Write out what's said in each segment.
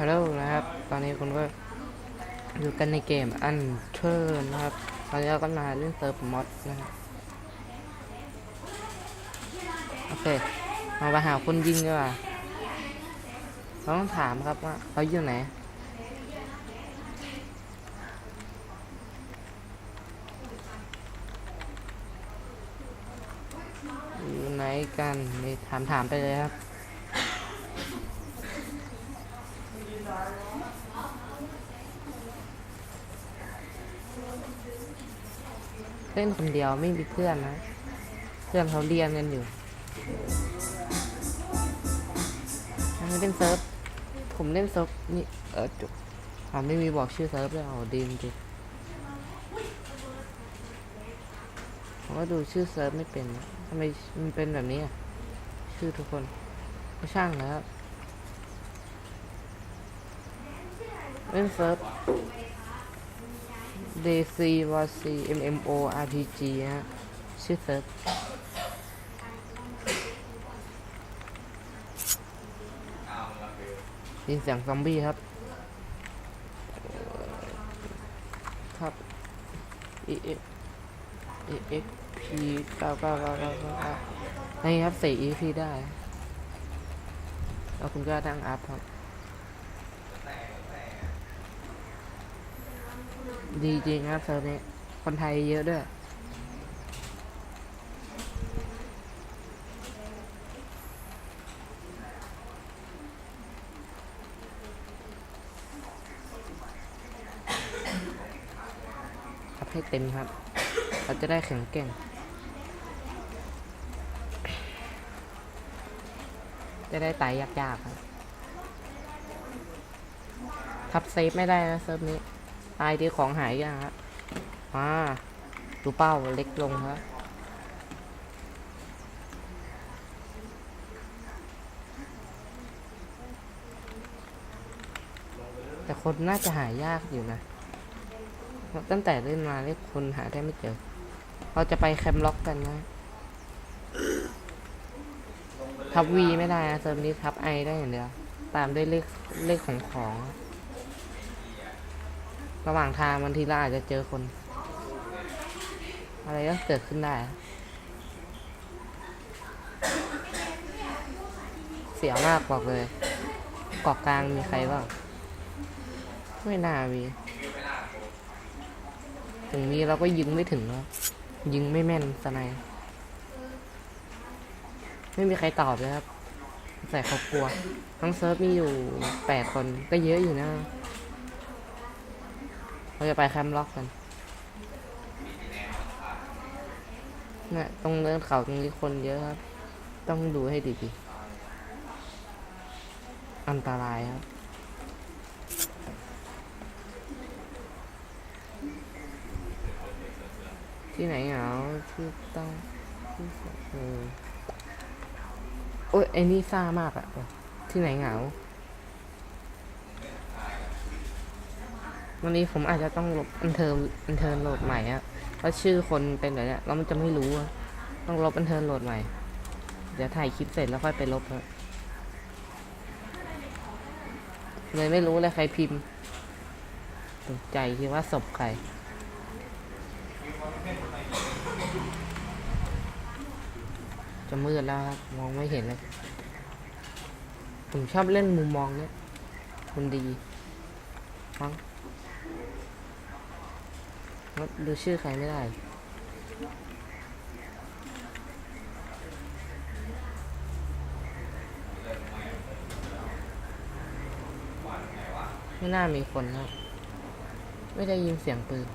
ฮัลโหลนะครับ ตอนนี้คุณก็อยู่กันในเกมอันเทอร์นะครับ ตอนนี้เราก็มาเล่นเซิร์ฟมอดนะครับ โอเค มาไปหาคนยิงดีกว่าเราต้องถามครับว่าเขาอยู่ไหนอยู่ไหนกันนี่ถามถามไปเลยครับ เล่นคนเดียวไม่มีเพื่อนนะ เพื่อนเขาเรียนกันอยู่อันนี้เล่นเซิร์ฟ ผมเล่นเซิร์ฟนี่เออจุอ่าไม่มีบอกชื่อเซิร์ฟเลยอ๋อดีจริงผมก็ดูชื่อเซิร์ฟไม่เป็นทำไมมันเป็นแบบนี้อะชื่อทุกคนก็ช่างนะครับเล่นเซิร์ฟ DC w c MMO RPG ฮะชื่อเซิร์ฟยินเสียงซอมบี้ครับเอ่อครับ EX EXP เก้าเก้าเก้าเก้าเก้าเก้านี่ครับสี่ EP ได้แล้วคุณก็ตั้งอัพครับ ดีจริงครับเซิร์ฟนี้คนไทยเยอะด้วยครับให้เต็มครับ เราจะได้แข็งแกร่งจะได้ไต่ยากๆครับทับเซฟไม่ได้นะเซิร์ฟนี้ ตายที่ของหายยังฮะอ่าดูเป้าเล็กลงครับแต่คนน่าจะหายากอยู่นะตั้งแต่เล่นมาเล่นคนหาได้ไม่เจอ เราจะไปแคมป์ล็อกกันนะ ทับวีไม่ได้นะเซิร์ฟนี้ทับไอได้อย่างเดียว ตามด้วยเลขเลขของของ ระหว่างทางบางทีเราอาจจะเจอคน อะไรก็เกิดขึ้นได้ เสียมากบอกเลยเกาะกลางมีใครบ้าง ไม่น่ามีถึงมีเราก็ยิงไม่ถึงแล้วยิงไม่แม่นสไนไม่มีใครตอบเลยครับใส่เขากลัว ทั้งเซิร์ฟมีอยู่แปดคนก็เยอะอยู่นะ เราจะไปแคมป์ล็อกกันเนี่ยตรงเนินเขาตรงนี้คนเยอะครับ ต้องดูให้ดีๆอันตรายครับที่ไหนเหงาที่ต้องที่เออโอ้ยไอ้นี่ซ่ามากอะที่ไหนเหงา วันนี้ผมอาจจะต้องลบอันเทอร์อันเทอร์โหลดใหม่อะเพราะชื่อคนเป็นแบบเนี้ยแล้วมันจะไม่รู้ต้องลบอันเทอร์โหลดใหม่ เดี๋ยวถ่ายคลิปเสร็จแล้วค่อยไปลบครับเลยไม่รู้เลยใครพิมพ์ตกใจคิดว่าศพใครจะมืดแล้วครับมองไม่เห็นเลย ผมชอบเล่นมุมมองเนี้ยมันดีมั้ง ดูชื่อใครไม่ได้ไม่น่ามีคนนะ ไม่ได้ยินเสียงปืน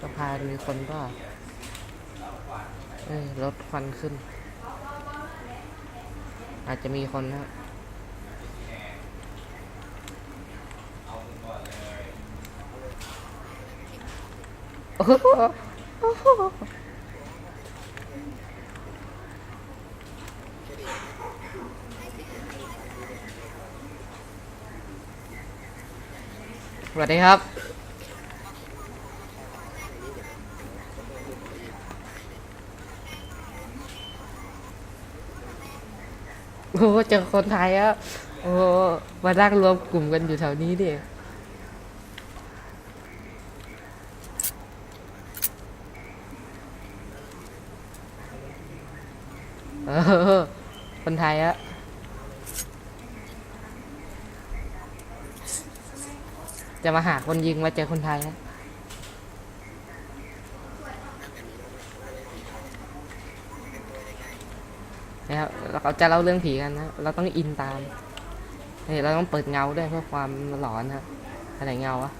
สะพานมีคนก็เอ้ยรถควันขึ้น อาจจะมีคนนะ โอ้โห สวัสดีครับ โอ้เจอคนไทยอะ โอ้ มานั่งรวมกลุ่มกันอยู่แถวนี้ดิเออ คนไทยอะจะมาหาคนยิงมาเจอคนไทยนะนะครับเราจะเล่าเรื่องผีกันนะ เราต้องอินตามเราต้องเปิดเงาด้วยเพื่อความหลอนนะอะไรเงาวะ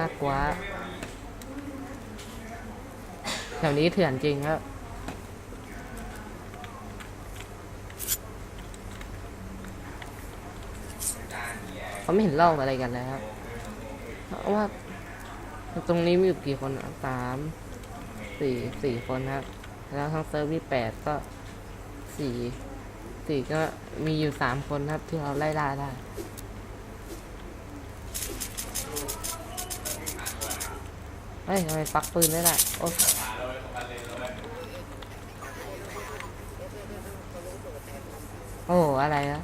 น่ากลัวแถวนี้เถื่อนจริงครับเขาไม่เห็นเล่าอะไรกันแล้วเพราะว่า ตรงนี้มีอยู่กี่คนอะสามสี่สี่คนครับ แล้วทั้งเซิร์ฟมีแปดก็สี่สี่ก็มีอยู่สามคนครับที่เราไล่ล่าได้ ฮ้ยทำไมฟักปืนไม่ได้โอ้โอ้โหอะไรนะ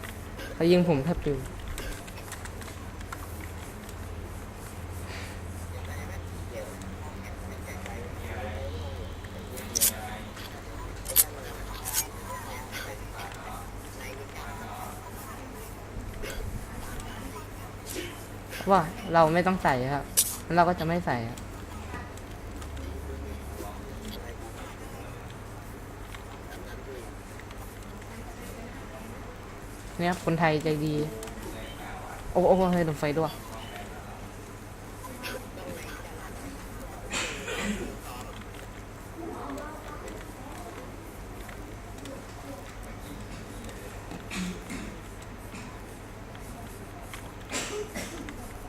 เขายิงผมแทบปิวว่าเราไม่ต้องใส่ครับแล้วเราก็จะไม่ใส่ครับ เนี่ยคนไทยใจดี โอ้โอ้โอ้เฮ้ยโดนไฟด้วย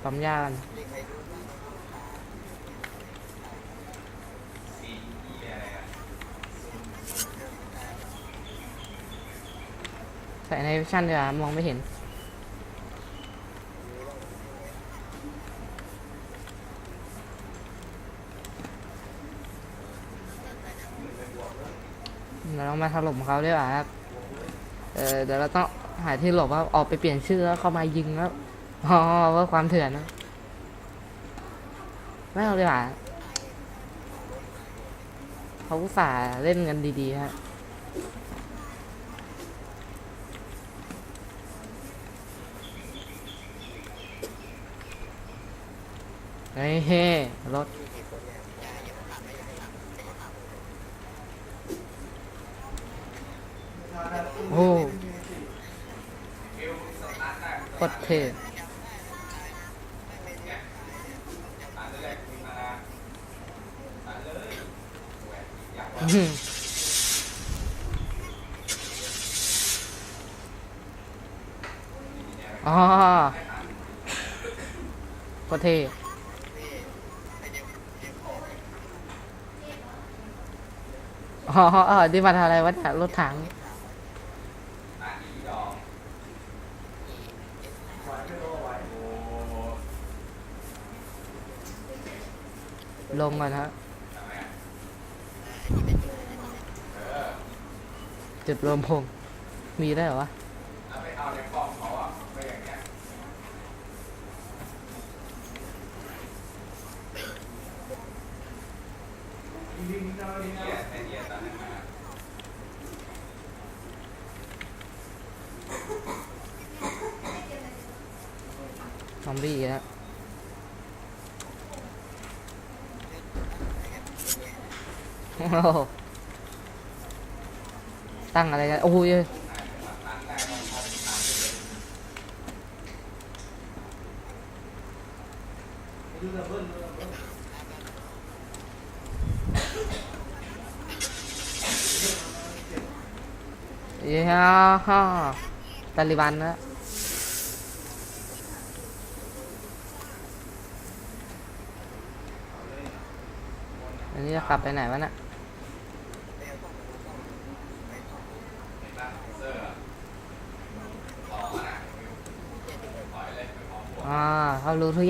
ปั๊มยากัน ใส่ในวิชั่นดีกว่ามองไม่เห็น เราต้องมาถล่มเขาด้วยว่ะครับ เออเดี๋ยวเราต้องหาที่หลบว่าออกไปเปลี่ยนชื่อแล้วเข้ามายิงแล้วอ๋อเพื่อความเถื่อนนะไม่เอาดีกว่าเขาอุตส่าห์เล่นกันดีๆฮะเฮ้ยเฮ้รถโอ้โคตรเท่อื้อหืออ๋อโคตรเท่อ๋อ เออนี่มาทำอะไรวะเนี่ยรถถังลงก่อนฮะจุดรวมพงมีได้เหรอวะ ซอมบี้แล้วโอ้โหตั้งอะไรกัน โอ้ยเย้ฮ่าตาลิบันนะอันนี้จะกลับไปไหนวะน่ะอ่าเขารู้ทุกอย่าง